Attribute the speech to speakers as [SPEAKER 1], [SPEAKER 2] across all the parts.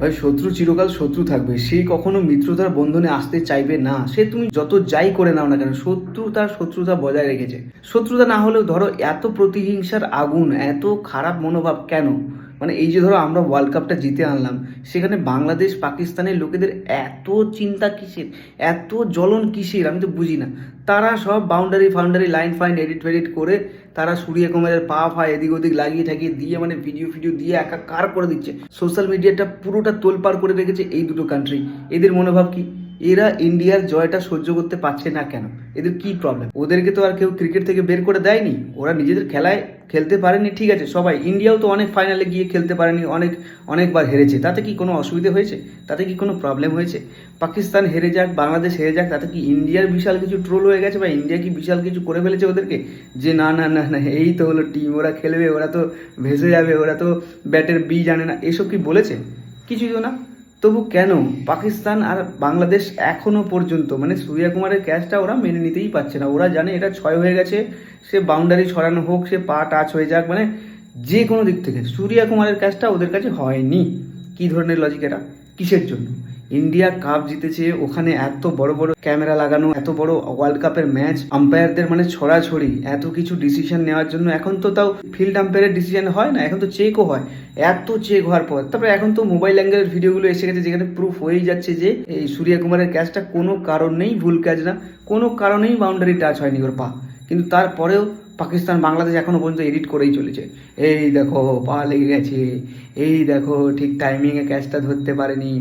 [SPEAKER 1] ভাই, শত্রু চিরকাল শত্রু থাকবে। সে কখনো মিত্রতার বন্ধনে আসতে চাইবে না। সে তুমি যত যাই করে নাও না কেন শত্রু তার শত্রুতা বজায় রেখেছে। শত্রুতা না হলেও ধরো, এত প্রতিহিংসার আগুন, এত খারাপ মনোভাব কেন? মানে এই যে ধরো আমরা ওয়ার্ল্ড কাপটা জিতে আনলাম, সেখানে বাংলাদেশ, পাকিস্তানের লোকেদের এত চিন্তা কিসের? এত জ্বলন কিসের? আমি তো বুঝি না। তারা সব বাউন্ডারি ফাউন্ডারি লাইন ফাইন এডিট ফেডিট করে তারা সূর্য কুমারের পা ফা এদিক ওদিক লাগিয়ে ঠাকিয়ে দিয়ে মানে ভিডিও ফিডিও দিয়ে একাকার করে দিচ্ছে। সোশ্যাল মিডিয়াটা পুরোটা তোলপাড় করে রেখেছে এই দুটো কান্ট্রি এদের মনোভাব কি? এরা ইন্ডিয়ার জয়টা সহ্য করতে পারছে না কেন? এদের কি প্রবলেম ওদেরকে তো আর কেউ ক্রিকেট থেকে বের করে দেয়নি। ওরা নিজেদের খেলায় খেলতে পারেনি, ঠিক আছে, সবাই। ইন্ডিয়াও তো অনেক ফাইনালে গিয়ে খেলতে পারেনি, অনেক, অনেকবার হেরেছে। তাতে কি কোনো অসুবিধা হয়েছে? তাতে কি কোনো প্রবলেম হয়েছে? পাকিস্তান হেরে যাক, বাংলাদেশ হেরে যাক, তাতে কি ইন্ডিয়ার বিশাল কিছু ট্রোল হয়ে গেছে বা ইন্ডিয়া কি বিশাল কিছু করে ফেলেছে ওদেরকে? যে না না না না, এই তো হলো টিম ওরা খেলবে, ওরা তো ভেসে যাবে, ওরা তো ব্যাটের বি জানে না। এসব কি বলেছে? কিছুই না। তবু কেন? পাকিস্তান আর বাংলাদেশ এখনও পর্যন্ত মানে সূর্যা কুমারের ক্যাচটা ওরা মেনে নিতেই পারছে না। ওরা জানে এটা ছয় হয়ে গেছে, সে বাউন্ডারি ছড়ানো হোক, সে পা টাচ হয়ে যাক মানে যে কোনো দিক থেকে সূর্যা কুমারের ক্যাচটা ওদের কাছে হয়নি। কি ধরনের লজিক এটা? কিসের জন্য? ইন্ডিয়া কাপ জিতেছে, ওখানে এত বড় বড় ক্যামেরা লাগানো, এত বড় ওয়ার্ল্ড কাপের ম্যাচ আম্পায়ারদের মানে ছড়াছড়ি, এত কিছু ডিসিশন নেওয়ার জন্য। এখন তো তাও ফিল্ড আম্পায়ারের ডিসিশন হয় না, এখন তো চেকও হয়। এত চেক হওয়ার পর, তারপরে এখন তো মোবাইল অ্যাঙ্গেলের ভিডিওগুলো এসে গেছে, যেখানে প্রুফ হয়েই যাচ্ছে যে এই সূর্য কুমারের ক্যাচটা কোনো কারণেই ভুল ক্যাচ না, কোনো কারণেই বাউন্ডারি টাচ হয়নি ওর পা। কিন্তু তারপরেও পাকিস্তান বাংলাদেশ এখনও পর্যন্ত এডিট করেই চলেছে। এই দেখো, পা লেগে গেছে। এই দেখো, ঠিক টাইমিংয়ে ক্যাচটা ধরতে পারেনি।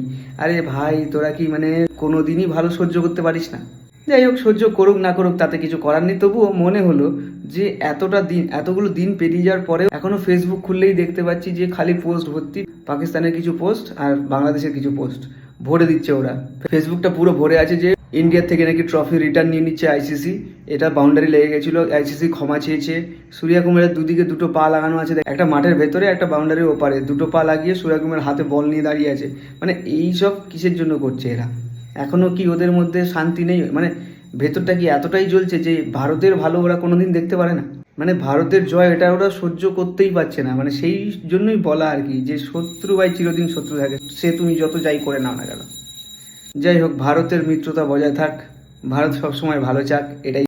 [SPEAKER 1] আরে ভাই, তোরা কি মানে কোনো দিনই ভালো সহ্য করতে পারিস না? যাই হোক, সহ্য করুক না করুক, তাতে কিছু করার নেই। তবুও মনে হলো যে এতটা দিন, এতগুলো দিন পেরিয়ে যাওয়ার পরে এখনও ফেসবুক খুললেই দেখতে পাচ্ছি যে খালি পোস্ট ভর্তি। পাকিস্তানের কিছু পোস্ট আর বাংলাদেশের কিছু পোস্ট ভরে দিচ্ছে ওরা। ফেসবুকটা পুরো ভরে আছে যে ইন্ডিয়ার থেকে নাকি ট্রফি রিটার্ন নিয়ে নিচ্ছে আইসিসি এটা বাউন্ডারি লেগে গেছিল আইসিসি ক্ষমা চেয়েছে। সূর্যা কুমারের দুদিকে দুটো পা লাগানো আছে। একটা মাঠের ভেতরে, একটা বাউন্ডারির ওপারে। দুটো পা লাগিয়ে সূর্যা কুমার হাতে বল নিয়ে দাঁড়িয়ে আছে। মানে এই সব কিসের জন্য করছে এরা? এখনও কি ওদের মধ্যে শান্তি নেই? মানে ভেতরটা কি এতটাই জ্বলছে যে ভারতের ভালো ওরা কোনোদিন দেখতে পারে না? মানে ভারতের জয় এটা ওরা সহ্য করতেই পারছে না। মানে সেই জন্যই বলা আর কি যে শত্রু ভাই চিরদিন শত্রু থাকে। সে তুমি যত যাই করে নাও না কেন। যাই হোক ভারতের মিত্রতা বজায় থাক। ভারত সবসময় ভালো চাক এটাই